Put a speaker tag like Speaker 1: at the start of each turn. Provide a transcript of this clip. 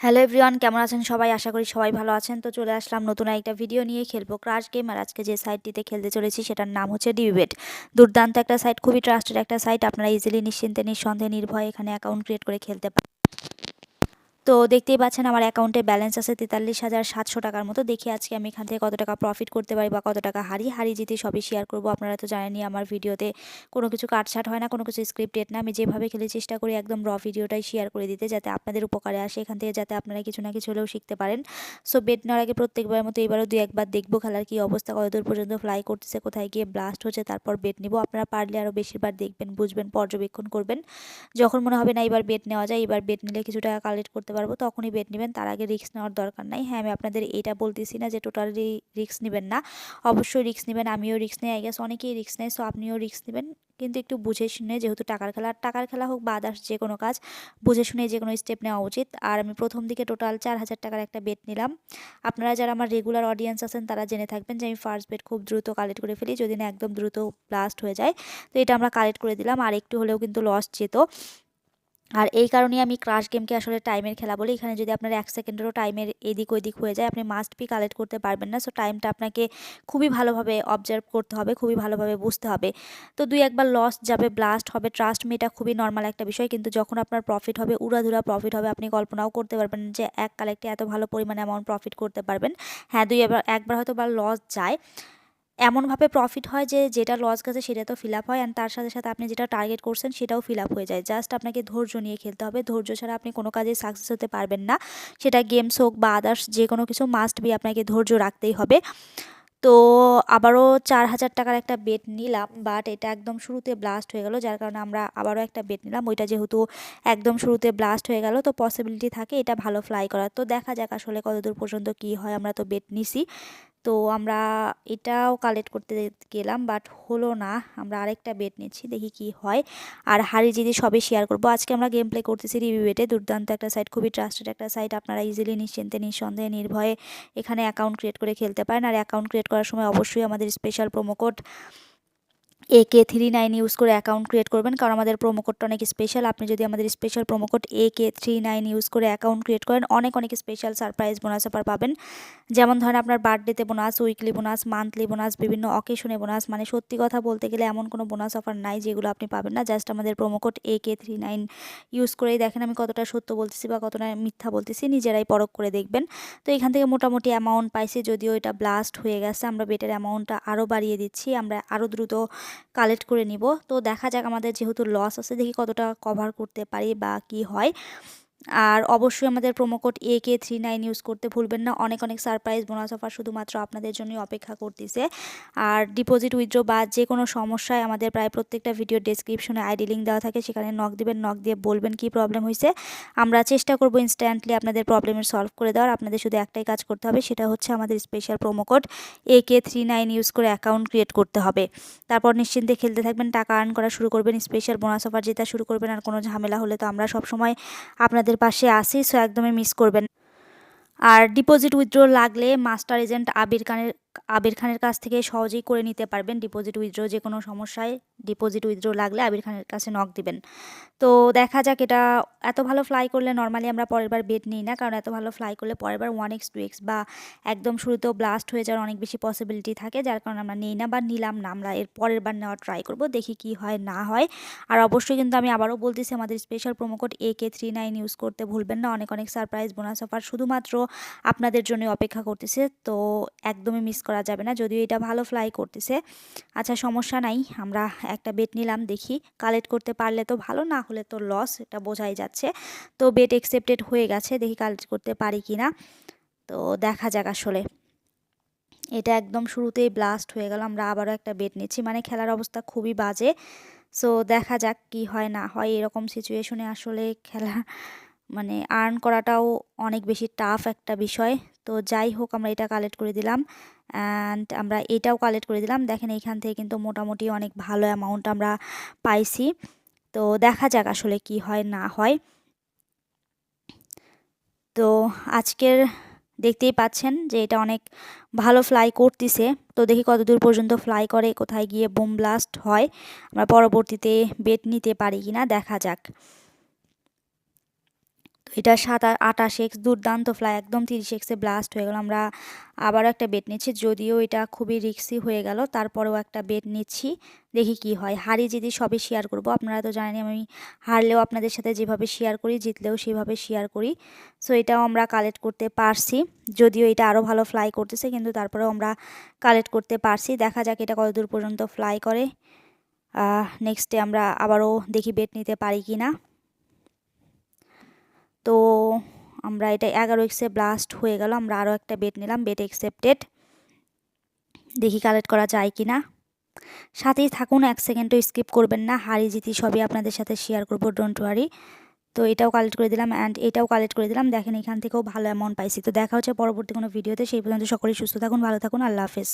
Speaker 1: Hello everyone কেমন আছেন সবাই? আশা করি সবাই ভালো আছেন। তো চলে আসলাম নতুন একটা ভিডিও নিয়ে খেলব ক্রাশ গেম আর আজকে যে সাইটটিতে খেলতে চলেছি, সেটার নাম হচ্ছে ডিবিবেট দুর্দান্ত একটা সাইট খুবই ট্রাস্টেড একটা সাইট আপনারা ইজিলি নিশ্চিন্তে, নিঃসন্দেহে, নির্ভয়ে এখানে অ্যাকাউন্ট ক্রিয়েট করে খেলতে পারেন তো দেখতেই পাচ্ছেন আমার অ্যাকাউন্টে ব্যালেন্স আছে তেতাল্লিশ হাজার সাতশো টাকার মতো। দেখি আজকে আমি এখান থেকে কত টাকা প্রফিট করতে পারি বা কত টাকা হারি। হারি জিতে সবই শেয়ার করব। আপনারা তো জানেনই আমার ভিডিওতে কোনো কিছু কাটছাট হয় না, কোনো কিছু স্ক্রিপ্টেড না। আমি যেভাবে খেলে চেষ্টা করি একদম র ভিডিওটাই শেয়ার করে দিতে যাতে আপনাদের উপকারে আসে এখান থেকে যাতে আপনারা কিছু না কিছু হলেও শিখতে পারেন। সো বেড নেওয়ার আগে প্রত্যেকবার মতো এবারও দু একবার দেখব খেলার কী অবস্থা, কতদূর পর্যন্ত ফ্লাই করতেছে, কোথায় গিয়ে ব্লাস্ট হচ্ছে, তারপর বেড নিব। আপনারা পারলে আরও বেশিরবার দেখবেন, বুঝবেন, পর্যবেক্ষণ করবেন। যখন মনে হবে না এবার বেড নেওয়া যায়, এবার বেড নিলে কিছু টাকা কালেক্ট করতে পারব, তখনই বেড নেবেন। তার আগে রিস্ক নেওয়ার দরকার নাই। হ্যাঁ আমি আপনাদের এটা বলতেছি না যে টোটালি রিস্ক নেবেন না। অবশ্যই রিস্ক নেবেন, আমিও রিস্ক নেই আই গেস অনেকেই রিস্ক নেয় সো আপনিও রিস্ক নেবেন। কিন্তু একটু বুঝে শুনে, যেহেতু টাকার খেলা টাকার খেলা হোক বা আদার্স যে কোনো কাজ, বুঝে শুনে যে কোনো স্টেপ নেওয়া উচিত। আর আমি প্রথম দিকে টোটাল চার হাজার টাকার একটা বেট নিলাম। আপনারা যারা আমার রেগুলার অডিয়েন্স আছেন, তারা জেনে থাকবেন যে আমি ফার্স্ট বেট খুব দ্রুত কালেক্ট করে ফেলি। যদি না, একদম দ্রুত ব্লাস্ট হয়ে যায়, তো এটা আমরা কালেক্ট করে দিলাম। আর একটু হলেও কিন্তু লস যেত। আর এই কারণে আমি ক্রাশ গেমকে আসলে টাইমের খেলা বলি। এখানে যদি আপনার এক সেকেন্ডেরও টাইমের এদিক ওইদিক হয়ে যায়, আপনি মাস্ট বি কালেক্ট করতে পারবেন না। সো টাইমটা আপনাকে খুবই ভালোভাবে অবজার্ভ করতে হবে, খুবই ভালোভাবে বুঝতে হবে। তো দুই একবার লস যাবে ব্লাস্ট হবে ট্রাস্ট মি এটা খুবই নর্মাল একটা বিষয়। কিন্তু যখন আপনার প্রফিট হবে, উড়াধুরা প্রফিট হবে, আপনি কল্পনাও করতে পারবেন যে এক কালেক্টে এত ভালো পরিমাণে অ্যামাউন্ট প্রফিট করতে পারবেন। হ্যাঁ দুই একবার একবার হয়তো বা লস যায়। এমনভাবে প্রফিট হয় যে যেটা লস গেছে সেটা তো ফিল আপ হয় অ্যান্ড তার সাথে সাথে আপনি যেটা টার্গেট করছেন সেটাও ফিল আপ হয়ে যায়। জাস্ট আপনাকে ধৈর্য নিয়ে খেলতে হবে। ধৈর্য ছাড়া আপনি কোনো কাজে সাকসেস হতে পারবেন না। সেটা গেমস হোক বা আদার্স যে কোনো কিছু মাস্ট বি আপনাকে ধৈর্য রাখতেই হবে। তো আবারও চার হাজার টাকার একটা বেড নিলাম বাট এটা একদম শুরুতে ব্লাস্ট হয়ে গেল। যার কারণে আমরা আবারও একটা বেড নিলাম। ওইটা যেহেতু একদম শুরুতে ব্লাস্ট হয়ে গেল, তো পসিবিলিটি থাকে এটা ভালো ফ্লাই করার। তো দেখা যাক আসলে কতদূর পর্যন্ত কি হয়। আমরা তো বেড নিছি। তো আমরা এটাও কালেক্ট করতে গেলাম বাট হলো না। আমরা আরেকটা বেট নিচ্ছি, দেখি কি হয়। আর হারি জিদি সবই শেয়ার করব। আজকে আমরা গেম প্লে করতেছি রিভিউ বেটে দুর্দান্ত একটা সাইট খুবই ট্রাস্টেড একটা সাইট আপনারা ইজিলি নিশ্চিন্তে, নিঃসন্দেহে, নির্ভয়ে এখানে অ্যাকাউন্ট ক্রিয়েট করে খেলতে পারেন। আর অ্যাকাউন্ট ক্রিয়েট করার সময় অবশ্যই আমাদের special promo code A K three nine use করে অ্যাকাউন্ট ক্রিয়েট করবেন, কারণ আমাদের প্রোমো কোডটা অনেক স্পেশাল আপনি যদি আমাদের special promo code A K three nine use করে অ্যাকাউন্ট ক্রিয়েট করেন, অনেক অনেক স্পেশাল সারপ্রাইজ বোনাস অফার পাবেন। যেমন ধরেন আপনার বার্থডেতে bonus weekly bonus monthly bonus বিভিন্ন অকেশনে বোনাস মানে সত্যি কথা বলতে গেলে এমন কোনো বোনাস অফার নাই যেগুলো আপনি পাবেন না। জাস্ট আমাদের promo code A K three nine use করেই দেখেন আমি কতটা সত্য বলতেছি বা কতটা মিথ্যা বলতেছি, নিজেরাই পরখ করে দেখবেন। তো এখান থেকে মোটামুটি অ্যামাউন্ট পাইছি, যদিও এটা ব্লাস্ট হয়ে গেছে, আমরা বেটের অ্যামাউন্টটা আরও বাড়িয়ে দিচ্ছি। আমরা আরও দ্রুত কালেক্ট করে নিব। তো দেখা যাক আমাদের যেহেতু লস আছে, দেখি কতটা কভার করতে পারি বা কি হয়। আর অবশ্যই আমাদের promo code A K three nine use করতে ভুলবেন না। অনেক অনেক সারপ্রাইজ বোনাস অফার শুধুমাত্র আপনাদের জন্যই অপেক্ষা করতেছে। আর ডিপোজিট উইথড্র বা যে কোনো সমস্যায় আমাদের প্রায় প্রত্যেকটা ভিডিও ডেসক্রিপশনে আইডি লিঙ্ক দেওয়া থাকে, সেখানে নক দিবেন নক দিয়ে বলবেন কি প্রবলেম হয়েছে আমরা চেষ্টা করব ইনস্ট্যান্টলি আপনাদের প্রবলেমের সলভ করে দেওয়ার। আপনাদের শুধু একটাই কাজ করতে হবে, সেটা হচ্ছে আমাদের special promo code A K three nine use করে অ্যাকাউন্ট ক্রিয়েট করতে হবে। তারপর নিশ্চিন্তে খেলতে থাকবেন, টাকা আর্ন করা শুরু করবেন স্পেশাল বোনাস অফার যেটা শুরু করবেন, আর কোনো ঝামেলা হলে তো আমরা সবসময় আপনাদের পাশে আসি সো একদমই মিস করবেন আর ডিপোজিট উইথড্র লাগলে মাস্টার এজেন্ট আবির খানের আবির খানের কাছ থেকে সহজেই করে নিতে পারবেন। ডিপোজিট উইথড্র যে কোনো সমস্যায় ডিপোজিট উইথড্র লাগলে আবির খানের কাছে নক দিবেন। তো দেখা যাক এটা এত ভালো ফ্লাই করলে নর্মালি আমরা পরের বার বেড নিই না, কারণ এত ভালো ফ্লাই করলে পরের বার ওয়ান এক্স টু এক্স বা একদম শুরুতেও ব্লাস্ট হয়ে যাওয়ার অনেক বেশি পসিবিলিটি থাকে, যার কারণে আমরা নিই না বা নিলাম না। আমরা এর পরের বার নেওয়ার ট্রাই করব, দেখি কি হয়, না হয়। আর অবশ্যই কিন্তু আমি আবারও বলতেছি, আমাদের special promo code A K three nine use করতে ভুলবেন না। অনেক অনেক সারপ্রাইজ বোনাস অফার শুধুমাত্র আপনাদের জন্য অপেক্ষা করতেছে। তো একদমই মিস করা যাবে না, যদিও এটা ভালো ফ্লাই করতেছে। আচ্ছা সমস্যা নাই, আমরা একটা বেট নিলাম, দেখি। কালেক্ট করতে পারলে তো ভালো, না হলে তো লস এটা বোঝাই যাচ্ছে। তো বেট অ্যাকসেপ্টেড হয়ে গেছে, দেখি কালেক্ট করতে পারি কি না তো দেখা যাক আসলে। এটা একদম শুরুতেই ব্লাস্ট হয়ে গেল, আমরা আবারও একটা বেট নিচ্ছি। মানে খেলার অবস্থা খুবই বাজে। সো দেখা যাক কি হয়, না হয়, এরকম সিচুয়েশনে আসলে খেলা মানে আর্ন করাটাও অনেক বেশি টাফ একটা বিষয়। তো যাই হোক, আমরা এটা কালেক্ট করে দিলাম অ্যান্ড আমরা এটাও কালেক্ট করে দিলাম। দেখেন এইখান থেকে কিন্তু মোটামুটি অনেক ভালো অ্যামাউন্ট আমরা পাইছি। তো দেখা যাক আসলে কি হয়, না হয়। তো আজকের দেখতেই পাচ্ছেন যে এটা অনেক ভালো ফ্লাই করতেছে। তো দেখি কতদূর পর্যন্ত ফ্লাই করে, কোথায় গিয়ে বোম ব্লাস্ট হয়। আমরা পরবর্তীতে বেট নিতে পারি কিনা, দেখা যাক। এটা সাত আটাশ এক্স, দুর্দান্ত ফ্লাই একদম তিরিশ এক্সে ব্লাস্ট হয়ে গেল। আমরা আবারও একটা বেট নিচ্ছি, যদিও এটা খুবই রিক্সি হয়ে গেল, তারপরেও একটা বেট নিচ্ছি, দেখি কি হয়। হারি যদি সবই শেয়ার করব, আপনারা তো জানেন আমি হারলেও আপনাদের সাথে যেভাবে শেয়ার করি, জিতলেও সেভাবে শেয়ার করি। সো এটাও আমরা কালেক্ট করতে পারছি, যদিও এটা আরও ভালো ফ্লাই করতেছে, কিন্তু তারপরেও আমরা কালেক্ট করতে পারছি। দেখা যাক এটা কতদূর পর্যন্ত ফ্লাই করে। নেক্সটে আমরা আবারও দেখি বেট নিতে পারি কি না তো আমরা এটা এগারো এক্সে ব্লাস্ট হয়ে গেল, আমরা আরও একটা বেড নিলাম বেড অ্যাকসেপ্টেড দেখি কালেক্ট করা যায় কি না সাথেই থাকুন, এক সেকেন্ডও স্কিপ করবেন না। হারি জিতি সবই আপনাদের সাথে শেয়ার করব ডোন্ট ওয়ারি তো এটাও কালেক্ট করে দিলাম অ্যান্ড এটাও কালেক্ট করে দিলাম। দেখেন এখান থেকেও ভালো অ্যামাউন্ট পাইছি। তো দেখা হচ্ছে পরবর্তী কোনো ভিডিওতে সেই পর্যন্ত সকলেই সুস্থ থাকুন, ভালো থাকুন। আল্লাহ হাফেজ।